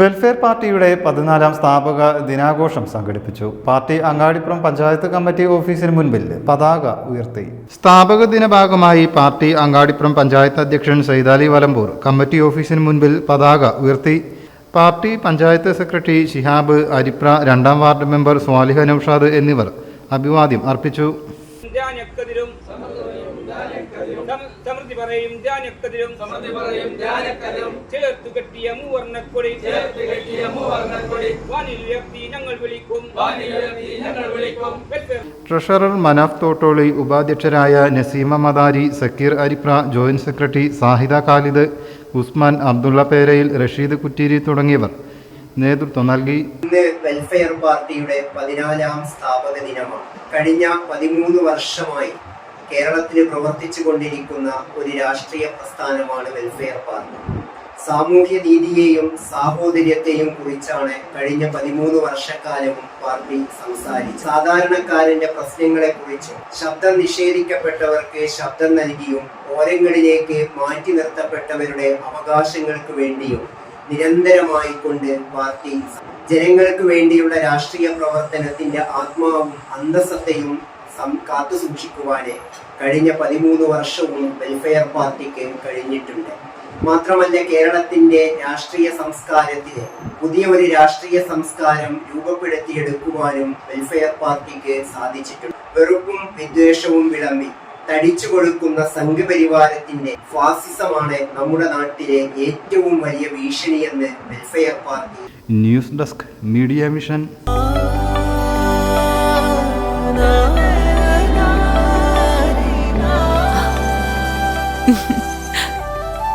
Welfare പാർട്ടിയുടെ പതിനാലാം സ്ഥാപക ദിനാഘോഷം സംഘടിപ്പിച്ചു. പാർട്ടി അങ്ങാടിപ്പുറം പഞ്ചായത്ത് കമ്മിറ്റി ഓഫീസിന് മുൻപിൽ പതാക ഉയർത്തി. സ്ഥാപക ദിന ഭാഗമായി പാർട്ടി അങ്ങാടിപ്പുറം പഞ്ചായത്ത് അധ്യക്ഷൻ സൈതാലി വലമ്പൂർ കമ്മിറ്റി ഓഫീസിന് മുൻപിൽ പതാക ഉയർത്തി. പാർട്ടി പഞ്ചായത്ത് സെക്രട്ടറി ഷിഹാബ് അരിപ്ര രണ്ടാം വാർഡ് മെമ്പർ സ്വാലിഹ നൌഷാദ് എന്നിവർ അഭിവാദ്യം അർപ്പിച്ചു. സമൃദ്ധി പറയും ധ്യാനക്കതിരും സമൃദ്ധി പറയും ധ്യാനക്കതിരും ചേർത്തു കെട്ടിയ മൂവർണക്കൊടി. ചേർത്ത് കെട്ടിയ മൂവർണക്കൊടി. വാനിൽ ഉയർത്തി ഞങ്ങൾ വിളിക്കും. വാനിലുയർത്തി ഞങ്ങൾ വിളിക്കും. ട്രഷറർ മനാഫ് തോട്ടോളി ഉപാധ്യക്ഷരായ നസീമ മദാരി സക്കീർ അരിപ്ര ജോയിന്റ് സെക്രട്ടറി സാഹിദ ഖാലിദ് ഉസ്മാൻ അബ്ദുള്ള പേരയിൽ റഷീദ് കുറ്റീരി തുടങ്ങിയവർ നേതൃത്വം നൽകി. ഇന്ന് വെൽഫെയർ പാർട്ടിയുടെ പതിനാലാം സ്ഥാപക ദിനമാണ് കഴിഞ്ഞ പതിമൂന്ന് വർഷമായി കേരളത്തിൽ പ്രവർത്തിച്ചു കൊണ്ടിരിക്കുന്ന ഒരു രാഷ്ട്രീയ പ്രസ്ഥാനമാണ് വെൽഫെയർ പാർട്ടി സാമൂഹ്യ നീതിയെയും സാഹോദര്യത്തെയും കുറിച്ചാണ് കഴിഞ്ഞ പതിമൂന്ന് വർഷക്കാലവും പാർട്ടി സംസാരിച്ചത്. സാധാരണക്കാരന്റെ പ്രശ്നങ്ങളെ കുറിച്ചും ശബ്ദം നിഷേധിക്കപ്പെട്ടവർക്ക് ശബ്ദം നൽകിയും ഓരങ്ങളിലേക്ക് മാറ്റി നിർത്തപ്പെട്ടവരുടെ അവകാശങ്ങൾക്ക് വേണ്ടിയും നിരന്തരമായി കൊണ്ട് പാർട്ടി ജനങ്ങൾക്ക് വേണ്ടിയുള്ള രാഷ്ട്രീയ പ്രവർത്തനത്തിന്റെ ആത്മാവും അന്തസ്സത്തെയും കാത്തു സൂക്ഷിക്കുവാന് കഴിഞ്ഞ പതിമൂന്ന് വർഷവും വെൽഫെയർ പാർട്ടിക്ക് കഴിഞ്ഞിട്ടുണ്ട്. മാത്രമല്ല കേരളത്തിന്റെ രാഷ്ട്രീയ സംസ്കാരത്തിന് പുതിയ ഒരു രാഷ്ട്രീയ സംസ്കാരം രൂപപ്പെടുത്തിയെടുക്കുവാനും വെൽഫെയർ പാർട്ടിക്ക് സാധിച്ചിട്ടുണ്ട്. വെറുപ്പും വിദ്വേഷവും വിളമ്പി തടിച്ചു കൊടുക്കുന്ന സംഘപരിവാരത്തിന്റെ ഫാസിസമാണ് നമ്മുടെ നാട്ടിലെ ഏറ്റവും വലിയ ഭീഷണിയെന്ന് welfare party. News desk media mission.